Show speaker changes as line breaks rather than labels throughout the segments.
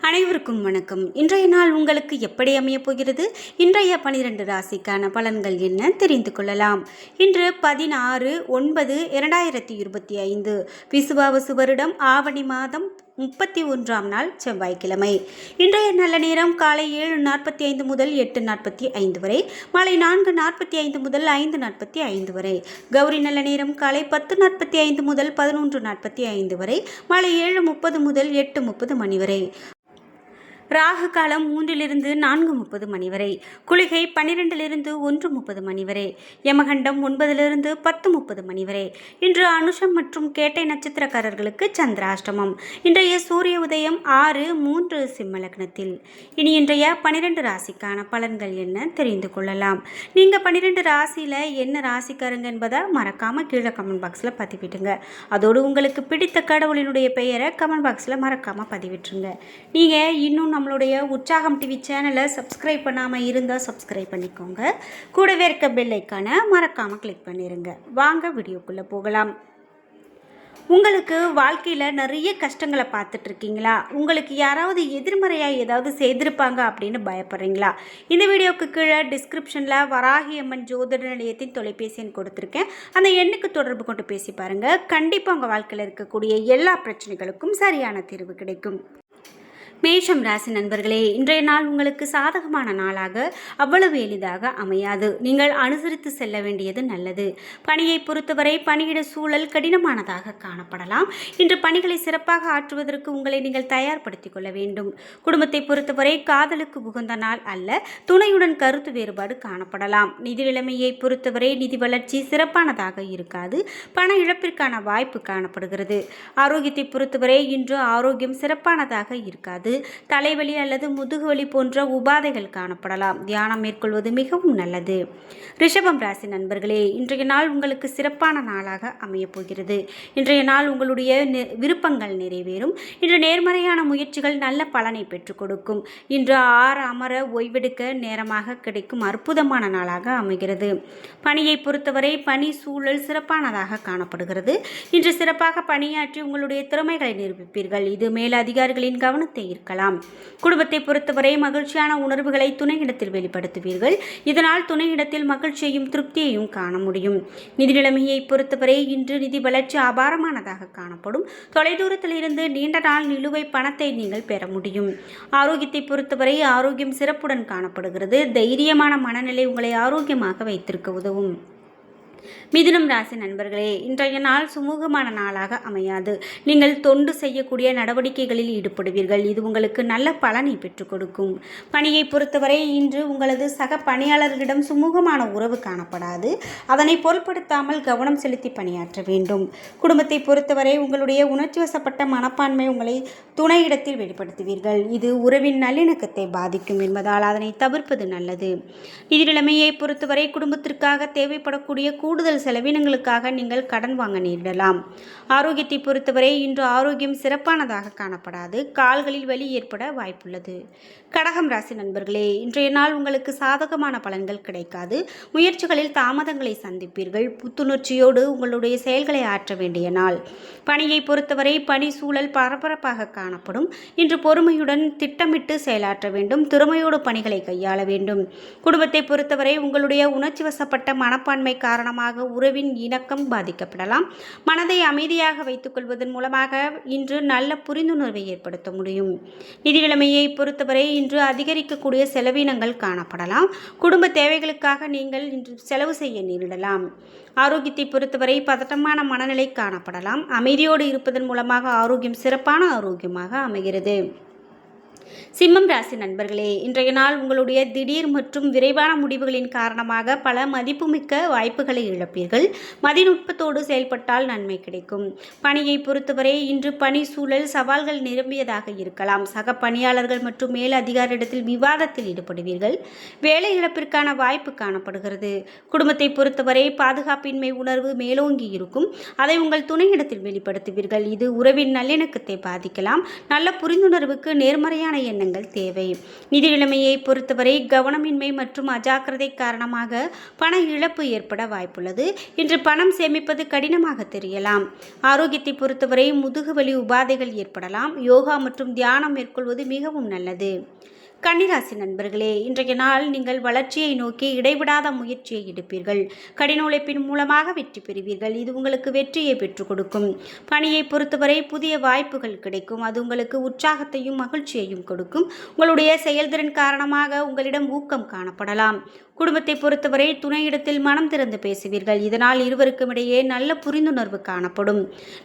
அனைவருக்கும் வணக்கம். இன்றைய நாள் உங்களுக்கு எப்படி அமையப் போகிறது? இன்றைய பனிரெண்டு ராசிக்கான பலன்கள் என்ன? தெரிந்து கொள்ளலாம். இன்று பதினாறு ஒன்பது இரண்டாயிரத்தி இருபத்தி ஐந்து. விசுவாவசு வருடம் ஆவணி மாதம் முப்பத்தி ஒன்றாம் நாள் செவ்வாய்க்கிழமை. இன்றைய நல்ல நேரம் காலை ஏழு நாற்பத்தி ஐந்து முதல் எட்டு நாற்பத்தி ஐந்து வரை மாலை நான்கு நாற்பத்தி ஐந்து முதல் ஐந்து நாற்பத்தி ஐந்து வரை. கௌரி நல்ல நேரம் காலை பத்து நாற்பத்தி ஐந்து முதல் பதினொன்று நாற்பத்தி ஐந்து வரை மாலை ஏழு முப்பது முதல் எட்டு முப்பது மணி வரை. ராகு காலம் மூன்றிலிருந்து நான்கு முப்பது மணி வரை குளிகை பன்னிரெண்டிலிருந்து ஒன்று முப்பது மணி வரை யமகண்டம் ஒன்பதிலிருந்து பத்து முப்பது மணி வரை. இன்று அனுஷம் மற்றும் கேட்டை நட்சத்திரக்காரர்களுக்கு சந்திராஷ்டமம். இன்றைய சூரிய உதயம் ஆறு மூன்று சிம்ம லக்னத்தில். இனி இன்றைய பன்னிரெண்டு ராசிக்கான பலன்கள் என்ன தெரிந்து கொள்ளலாம். நீங்கள் பன்னிரெண்டு ராசியில் என்ன ராசிக்காரங்க என்பதை மறக்காமல் கீழே கமெண்ட் பாக்ஸில் பதிவிட்டுங்க அதோடு உங்களுக்கு பிடித்த கடவுளினுடைய பெயரை கமெண்ட் பாக்ஸில் மறக்காமல் பதிவிட்டுருங்க. நீங்கள் இன்னும் நம்மளுடைய உற்சாகம் டிவி சேனலை சப்ஸ்கிரைப் பண்ணாமல் இருந்தால் சப்ஸ்கிரைப் பண்ணிக்கோங்க. கூடவே இருக்க பெல் ஐக்கானை மறக்காமல் கிளிக் பண்ணிடுங்க வாங்க வீடியோக்குள்ளே போகலாம். உங்களுக்கு வாழ்க்கையில் நிறைய கஷ்டங்களை பார்த்துட்ருக்கீங்களா உங்களுக்கு யாராவது எதிர்மறையாக ஏதாவது செய்திருப்பாங்க அப்படின்னு பயப்படுறீங்களா? இந்த வீடியோவுக்கு கீழே டிஸ்கிரிப்ஷனில் வராகி அம்மன் ஜோதிட நிலையத்தின் தொலைபேசி எண் கொடுத்துருக்கேன். அந்த எண்ணுக்கு தொடர்பு கொண்டு பேசி பாருங்கள் கண்டிப்பாக உங்கள் வாழ்க்கையில் இருக்கக்கூடிய எல்லா பிரச்சனைகளுக்கும் சரியான தீர்வு கிடைக்கும். மேஷம் ராசி நண்பர்களே இன்றைய நாள் உங்களுக்கு சாதகமான நாளாக அவ்வளவு எளிதாக அமையாது. நீங்கள் அனுசரித்து செல்ல வேண்டியது நல்லது. பணியை பொறுத்தவரை பணியிட சூழல் கடினமானதாக காணப்படலாம். இன்று பணிகளை சிறப்பாக ஆற்றுவதற்கு உங்களை நீங்கள் தயார்படுத்திக் கொள்ள வேண்டும். குடும்பத்தை பொறுத்தவரை காதலுக்கு உகந்த நாள் அல்ல துணையுடன் கருத்து வேறுபாடு காணப்படலாம். நிதி நிலைமையை பொறுத்தவரை நிதி வளர்ச்சி சிறப்பானதாக இருக்காது. பண இழப்பிற்கான வாய்ப்பு காணப்படுகிறது. ஆரோக்கியத்தை பொறுத்தவரை இன்று ஆரோக்கியம் சிறப்பானதாக இருக்காது. தலைவலி அல்லது முதுகுவலி போன்ற உபாதைகள் காணப்படலாம். தியானம் மேற்கொள்வது மிகவும் நல்லது. ரிஷபம் ராசி நண்பர்களே இன்றைய நாள் உங்களுக்கு சிறப்பான நாளாக அமையப் போகிறது. இன்றைய நாள் உங்களுடைய விருப்பங்கள் நிறைவேறும். இன்று நேர்மறையான முயற்சிகள் நல்ல பலனை பெற்றுக் கொடுக்கும். இன்று ஆறு அமர ஓய்வெடுக்க நேரமாக கிடைக்கும் அற்புதமான நாளாக அமைகிறது. பணியை பொறுத்தவரை பணி சூழல் சிறப்பானதாக காணப்படுகிறது. இன்று சிறப்பாக பணியாற்றி உங்களுடைய திறமைகளை நிரூபிப்பீர்கள். இது மேலதிகாரிகளின் கவனத்தை இருக்கலாம். குடும்பத்தை பொறுத்தவரை மகிழ்ச்சியான உணர்வுகளை துணையிடத்தில் வெளிப்படுத்துவீர்கள். இதனால் துணையிடத்தில் மகிழ்ச்சியையும் திருப்தியையும் காண முடியும். நிதி நிலைமையை பொறுத்தவரை இன்று நிதி வளர்ச்சி அபாரமானதாக காணப்படும். தொலைதூரத்தில் இருந்து நீண்ட நாள் நிலுவை பணத்தை நீங்கள் பெற முடியும். ஆரோக்கியத்தை பொறுத்தவரை ஆரோக்கியம் சிறப்புடன் காணப்படுகிறது. தைரியமான மனநிலை உங்களை ஆரோக்கியமாக வைத்திருக்க உதவும். மிதுனம் ராசி நண்பர்களே இன்றைய நாள் சுமூகமான நாளாக அமையாது. நீங்கள் தொண்டு செய்யக்கூடிய நடவடிக்கைகளில் ஈடுபடுவீர்கள். இது உங்களுக்கு நல்ல பலனை பெற்றுக் கொடுக்கும். பணியை பொறுத்தவரை இன்று உங்களது சக பணியாளர்களிடம் சுமூகமான உறவு காணப்படாது. அதனை பொருட்படுத்தாமல் கவனம் செலுத்தி பணியாற்ற வேண்டும். குடும்பத்தை பொறுத்தவரை உங்களுடைய உணர்ச்சி வசப்பட்ட மனப்பான்மை உங்களை துணையிடத்தில் வெளிப்படுத்துவீர்கள். இது உறவின் நல்லிணக்கத்தை பாதிக்கும் என்பதால் அதனை தவிர்ப்பது நல்லது. நிதி நிலைமையை பொறுத்தவரை குடும்பத்திற்காக தேவைப்படக்கூடிய கூடுதல் செலவினங்களுக்காக நீங்கள் கடன் வாங்க நேரிடலாம் ஆரோக்கியத்தை பொறுத்தவரை இன்று ஆரோக்கியம் சிறப்பானதாக காணப்படாது. கால்களில் வலி ஏற்பட வாய்ப்புள்ளது. கடகம் ராசி நண்பர்களே இன்றைய நாள் உங்களுக்கு சாதகமான பலன்கள் கிடைக்காது. முயற்சிகளில் தாமதங்களை சந்திப்பீர்கள். புத்துணர்ச்சியோடு உங்களுடைய செயல்களை ஆற்ற வேண்டிய நாள். பணியை பொறுத்தவரை பணி சூழல் பரபரப்பாக காணப்படும். இன்று பொறுமையுடன் திட்டமிட்டு செயலாற்ற வேண்டும். திறமையோடு பணிகளை கையாள வேண்டும். குடும்பத்தை பொறுத்தவரை உங்களுடைய உணர்ச்சி வசப்பட்ட மனப்பான்மை காரணமாக உறவின் இணக்கம் பாதிக்கப்படலாம். மனதை அமைதியாக வைத்துக்கொள்வதன் மூலமாக இன்று நல்ல புரிந்துணர்வை ஏற்படுத்த முடியும். நிதி நிலைமையை பொறுத்தவரை இன்று அதிகரிக்கக்கூடிய செலவினங்கள் காணப்படலாம். குடும்ப தேவைகளுக்காக நீங்கள் இன்று செலவு செய்ய நேரிடலாம். ஆரோக்கியத்தை பொறுத்தவரை பதட்டமான மனநிலை காணப்படலாம். அமைதியோடு இருப்பதன் மூலமாக ஆரோக்கியம் சிறப்பான ஆரோக்கியமாக அமைகிறது. சிம்மம் ராசி நண்பர்களே இன்றைய நாள் உங்களுடைய திடீர் மற்றும் விரைவான முடிவுகளின் காரணமாக பல மதிப்புமிக்க வாய்ப்புகளை இழப்பீர்கள். மதிநுட்பத்தோடு செயல்பட்டால் நன்மை கிடைக்கும். பணியை பொறுத்தவரை இன்று பணி சூழல் சவால்கள் நிரம்பியதாக இருக்கலாம். சக பணியாளர்கள் மற்றும் மேல் அதிகாரிடத்தில் விவாதத்தில் ஈடுபடுவீர்கள். வேலை இழப்பிற்கான வாய்ப்பு காணப்படுகிறது. குடும்பத்தை பொறுத்தவரை பாதுகாப்பின்மை உணர்வு மேலோங்கி இருக்கும். அதை உங்கள் துணையிடத்தில் வெளிப்படுத்துவீர்கள். இது உறவின் நல்லிணக்கத்தை பாதிக்கலாம். நல்ல புரிந்துணர்வுக்கு நேர்மறையான எண்ணங்கள் தேவை. நிதி நிலைமையை பொறுத்தவரை கவனமின்மை மற்றும் அஜாக்கிரதை காரணமாக பண இழப்பு ஏற்பட வாய்ப்புள்ளது. இன்று பணம் சேமிப்பது கடினமாக தெரியலாம். ஆரோக்கியத்தை பொறுத்தவரை முதுகுவலி உபாதைகள் ஏற்படலாம். யோகா மற்றும் தியானம் மேற்கொள்வது மிகவும் நல்லது. கன்னிராசி நண்பர்களே இன்றைய நாள் நீங்கள் வளர்ச்சியை நோக்கி இடைவிடாத முயற்சியை எடுப்பீர்கள். கடின உழைப்பின் மூலமாக வெற்றி பெறுவீர்கள். இது உங்களுக்கு வெற்றியை பெற்றுக் கொடுக்கும். பணியை பொறுத்தவரை புதிய வாய்ப்புகள் கிடைக்கும். அது உங்களுக்கு உற்சாகத்தையும் மகிழ்ச்சியையும் கொடுக்கும். உங்களுடைய செயல்திறன் காரணமாக உங்களிடம் ஊக்கம் காணப்படலாம். குடும்பத்தை பொறுத்தவரை துணையிடத்தில் மனம் திறந்து பேசுவீர்கள். இதனால் இருவருக்கும் இடையே நல்ல புரிந்துணர்வு காணப்படும்.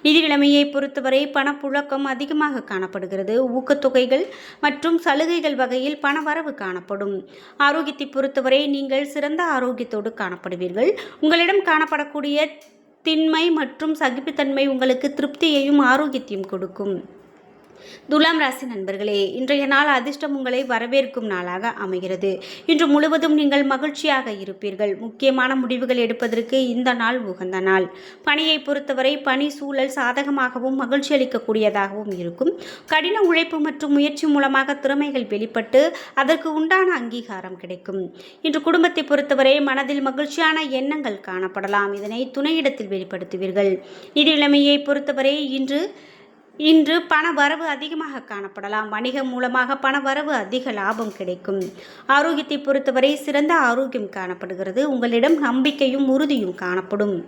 நிதி நிலைமையை பொறுத்தவரை பணப்புழக்கம் அதிகமாக காணப்படுகிறது. ஊக்கத்தொகைகள் மற்றும் சலுகைகள் வகையில் பணவரவு காணப்படும். ஆரோக்கியத்தை பொறுத்தவரை நீங்கள் சிறந்த ஆரோக்கியத்தோடு காணப்படுவீர்கள். உங்களிடம் காணப்படக்கூடிய திண்மை மற்றும் சகிப்புத்தன்மை உங்களுக்கு திருப்தியையும் ஆரோக்கியத்தையும் கொடுக்கும். துலாம் ராசி நண்பர்களே இன்றைய நாள் அதிர்ஷ்டம் உங்களை வரவேற்கும் நாளாக அமைகிறது. இன்று முழுவதும் நீங்கள் மகிழ்ச்சியாக இருப்பீர்கள். முக்கியமான முடிவுகள் எடுப்பதற்கு இந்த நாள் உகந்த நாள். பணியை பொறுத்தவரை பணி சூழல் சாதகமாகவும் மகிழ்ச்சி அளிக்கக்கூடியதாகவும் இருக்கும். கடின உழைப்பு மற்றும் முயற்சி மூலமாக திறமைகள் வெளிப்பட்டு அதற்கு உண்டான அங்கீகாரம் கிடைக்கும். இன்று குடும்பத்தை பொறுத்தவரை மனதில் மகிழ்ச்சியான எண்ணங்கள் காணப்படலாம். இதனை துணையிடத்தில் வெளிப்படுத்துவீர்கள். நிதி நிலைமையை பொறுத்தவரை இன்று இன்று பண வரவு அதிகமாக காணப்படலாம். வணிகம் மூலமாக பண வரவு அதிக லாபம் கிடைக்கும். ஆரோக்கியத்தை பொறுத்தவரை சிறந்த ஆரோக்கியம் காணப்படுகிறது. உங்களிடம் நம்பிக்கையும் உறுதியும் காணப்படும்.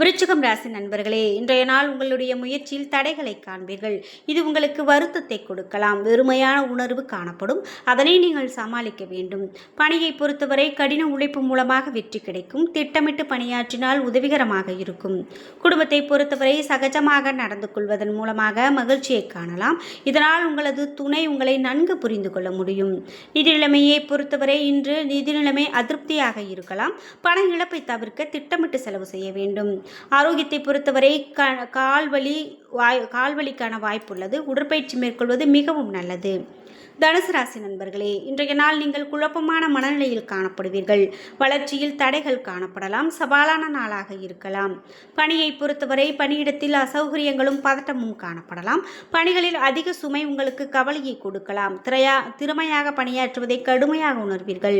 விருச்சிகம் ராசி நண்பர்களே இன்றைய நாள் உங்களுடைய முயற்சியில் தடைகளை காண்பீர்கள். இது உங்களுக்கு வருத்தத்தை கொடுக்கலாம். வெறுமையான உணர்வு காணப்படும். அதனை நீங்கள் சமாளிக்க வேண்டும். பணியை பொறுத்தவரை கடின உழைப்பு மூலமாக வெற்றி கிடைக்கும். திட்டமிட்டு பணியாற்றினால் உதவிகரமாக இருக்கும். குடும்பத்தை பொறுத்தவரை சகஜமாக நடந்து கொள்வதன் மூலமாக மகிழ்ச்சியை காணலாம். இதனால் உங்களது துணை உங்களை நன்கு புரிந்து கொள்ள முடியும். நிதி நிலைமையை பொறுத்தவரை இன்று நிதி நிலைமை அதிருப்தியாக இருக்கலாம். பண இழப்பை தவிர்க்க திட்டமிட்டு செலவு செய்ய வேண்டும். ஆரோக்கியத்தை பொறுத்தவரை க கால்வலி வாய் கால்வலிக்கான வாய்ப்புள்ளது. உடற்பயிற்சி மேற்கொள்வது மிகவும் நல்லது. தனுசு ராசி நண்பர்களே இன்றைய நாள் நீங்கள் குழப்பமான மனநிலையில் காணப்படுவீர்கள். வளர்ச்சியில் தடைகள் காணப்படலாம் சவாலான நாளாக இருக்கலாம். பணியை பொறுத்தவரை பணியிடத்தில் அசௌகரியங்களும் பதட்டமும் காணப்படலாம். பணிகளில் அதிக சுமை உங்களுக்கு கவலையை கொடுக்கலாம். திரையா திறமையாக பணியாற்றுவதை கடுமையாக உணர்வீர்கள்.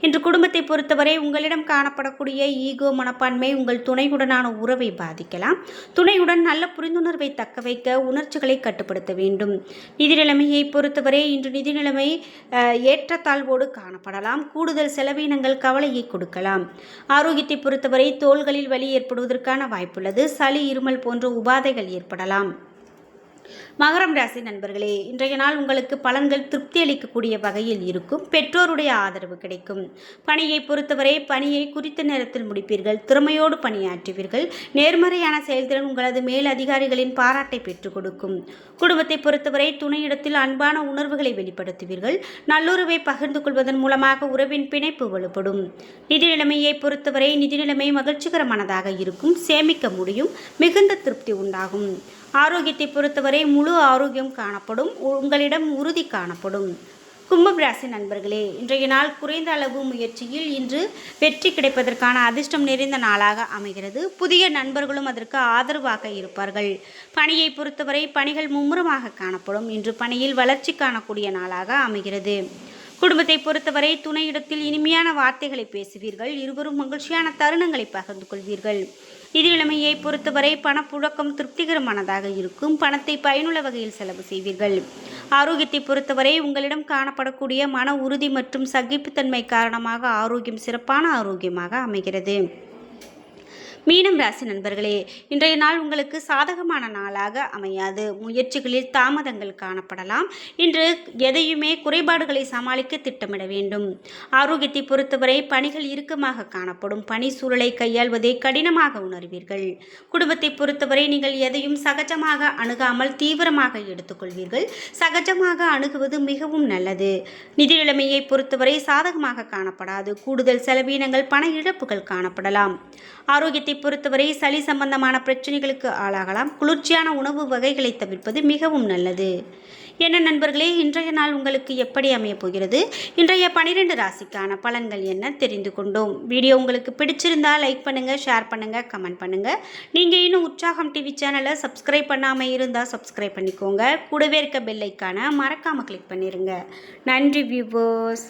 இன்று குடும்பத்தை பொறுத்தவரை உங்களிடம் காணப்படக்கூடிய ஈகோ மனப்பான்மை உங்கள் துணையுடனான உறவை பாதிக்கலாம். துணையுடன் நல்ல புரிந்துணர்வை தக்க வைக்க உணர்ச்சிகளை கட்டுப்படுத்த வேண்டும். நிதி நிலைமையை பொறுத்தவரை இன்று நிதி நிலைமை ஏற்றத்தாழ்வோடு காணப்படலாம். கூடுதல் செலவினங்கள் கவலையை கொடுக்கலாம். ஆரோக்கியத்தை பொறுத்தவரை தோள்களில் வலி ஏற்படுவதற்கான வாய்ப்புள்ளது. சளி இருமல் போன்ற உபாதைகள் ஏற்படலாம். மகரம் ராசி நண்பர்களே இன்றைய நாள் உங்களுக்கு பலன்கள் திருப்தி அளிக்கக்கூடிய வகையில் இருக்கும். பெற்றோருடைய ஆதரவு கிடைக்கும். பணியை பொறுத்தவரை பணியை குறித்த நேரத்தில் முடிப்பீர்கள். திறமையோடு பணியாற்றுவீர்கள். நேர்மறையான செயல்திறன் உங்களது மேல் அதிகாரிகளின் பாராட்டை பெற்றுக் கொடுக்கும். குடும்பத்தை பொறுத்தவரை துணையிடத்தில் அன்பான உணர்வுகளை வெளிப்படுத்துவீர்கள். நல்லுறவை பகிர்ந்து கொள்வதன் மூலமாக உறவின் பிணைப்பு வலுப்படும். நிதி நிலைமையை பொறுத்தவரை நிதி நிலைமை மகிழ்ச்சிகரமானதாக இருக்கும். சேமிக்க முடியும். மிகுந்த திருப்தி உண்டாகும். ஆரோக்கியத்தை பொறுத்தவரை முழு ஆரோக்கியம் காணப்படும் உங்களிடம் உறுதி காணப்படும். கும்பம் ராசி நண்பர்களே இன்றைய நாள் குறைந்த அளவு முயற்சியில் இன்று வெற்றி கிடைப்பதற்கான அதிர்ஷ்டம் நிறைந்த நாளாக அமைகிறது. புதிய நண்பர்களும் அதற்கு ஆதரவாக இருப்பார்கள். பணியை பொறுத்தவரை பணிகள் மும்முரமாக காணப்படும். இன்று பணியில் வளர்ச்சி காணக்கூடிய நாளாக அமைகிறது. குடும்பத்தை பொறுத்தவரை துணையிடத்தில் இனிமையான வார்த்தைகளை பேசுவீர்கள். இருவரும் மகிழ்ச்சியான தருணங்களை பகிர்ந்து கொள்வீர்கள். நிதி நிலைமையை பொறுத்தவரை பணப்புழக்கம் திருப்திகரமானதாக இருக்கும். பணத்தை பயனுள்ள வகையில் செலவு செய்வீர்கள். ஆரோக்கியத்தை பொறுத்தவரை உங்களிடம் காணப்படக்கூடிய மன உறுதி மற்றும் சகிப்புத்தன்மை காரணமாக ஆரோக்கியம் சிறப்பான ஆரோக்கியமாக அமைகிறது. மீனம் ராசி நண்பர்களே இன்றைய நாள் உங்களுக்கு சாதகமான நாளாக அமையாது. முயற்சிகளில் தாமதங்கள் காணப்படலாம். இன்று எதையுமே குறைபாடுகளை சமாளிக்க திட்டமிட வேண்டும். ஆரோக்கியத்தை பொறுத்தவரை பணிகள் இறுக்கமாக காணப்படும். பணி சூழலை கையாள்வதை கடினமாக உணர்வீர்கள். குடும்பத்தை பொறுத்தவரை நீங்கள் எதையும் சகஜமாக அணுகாமல் தீவிரமாக எடுத்துக்கொள்வீர்கள். சகஜமாக அணுகுவது மிகவும் நல்லது. நிதி நிலைமையை பொறுத்தவரை சாதகமாக காணப்படாது. கூடுதல் செலவீனங்கள் பண இழப்புகள் காணப்படலாம். ஆரோக்கியத்தை பொறுத்தவரை சளி சம்பந்தமான பிரச்சனைகளுக்கு ஆளாகலாம். குளிர்ச்சியான உணவு வகைகளை தவிர்ப்பது மிகவும் நல்லது. என்ன நண்பர்களே இன்றைய நாள் உங்களுக்கு எப்படி அமையப் போகிறது? இன்றைய பனிரெண்டு ராசிக்கான பலன்கள் என்ன தெரிந்து கொண்டோம். வீடியோ உங்களுக்கு பிடிச்சிருந்தால் லைக் பண்ணுங்கள் ஷேர் பண்ணுங்கள் கமெண்ட் பண்ணுங்கள் நீங்கள் இன்னும் உற்சாகம் டிவி சேனலை சப்ஸ்கிரைப் பண்ணாமல் இருந்தால் சப்ஸ்கிரைப் பண்ணிக்கோங்க. கூடவே இருக்க பெல்லைக்கான மறக்காமல் கிளிக் பண்ணிடுங்க நன்றி வியூவர்ஸ்